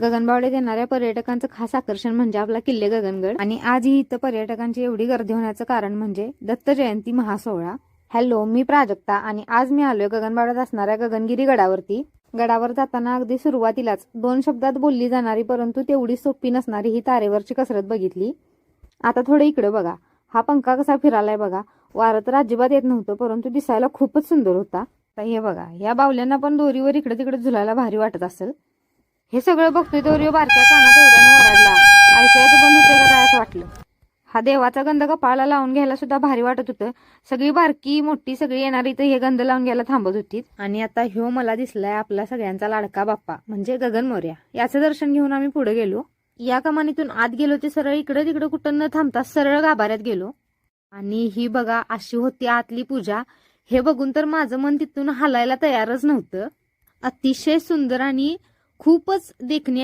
गगनबावडे येणाऱ्या पर्यटकांचं खास आकर्षण म्हणजे आपला किल्ले गगनगड. आणि आजही इथं पर्यटकांची एवढी गर्दी होण्याचं कारण म्हणजे दत्त जयंती महासोहळा. हॅलो मी प्राजक्ता आणि आज मी आलोय गगनबावड्यात असणाऱ्या गगनगिरी गडावरती. गडावर जाताना अगदी सुरुवातीलाच दोन शब्दात बोलली जाणारी परंतु तेवढी सोपी नसणारी ही तारेवरची कसरत बघितली. आता थोडं इकडे बघा. हा पंखा कसा फिरालाय बघा. वारं तर अजिबात येत नव्हतं परंतु दिसायला खूपच सुंदर होता. हे बघा. या बावल्यांना पण दोरीवर इकडे तिकडे झुलायला भारी वाटत असेल. हे सगळं बघतोय तर बारक्या कानात एवढ्यानं ऐकायचं बंद होतंय का काय असं वाटलं? हा देवाचा गंध कपाळाला लावून घ्यायला सुद्धा भारी वाटत होतं. सगळी बारकी मोठी सगळी येणारी तर हे गंध लावून घ्यायला थांबत होती. आणि आता ह्यो मला दिसलाय आपला सगळ्यांचा लाडका बाप्पा म्हणजे गगन मोर्या. याचं दर्शन घेऊन आम्ही पुढे गेलो. या कमानीतून आत गेलो ते सरळ इकडे तिकडे कुठं न थांबता सरळ गाभाऱ्यात गेलो. आणि ही बघा अशी होती आतली पूजा. हे बघून तर माझं मन तिथून हलायला तयारच नव्हतं. अतिशय सुंदर आणि खूपच देखणे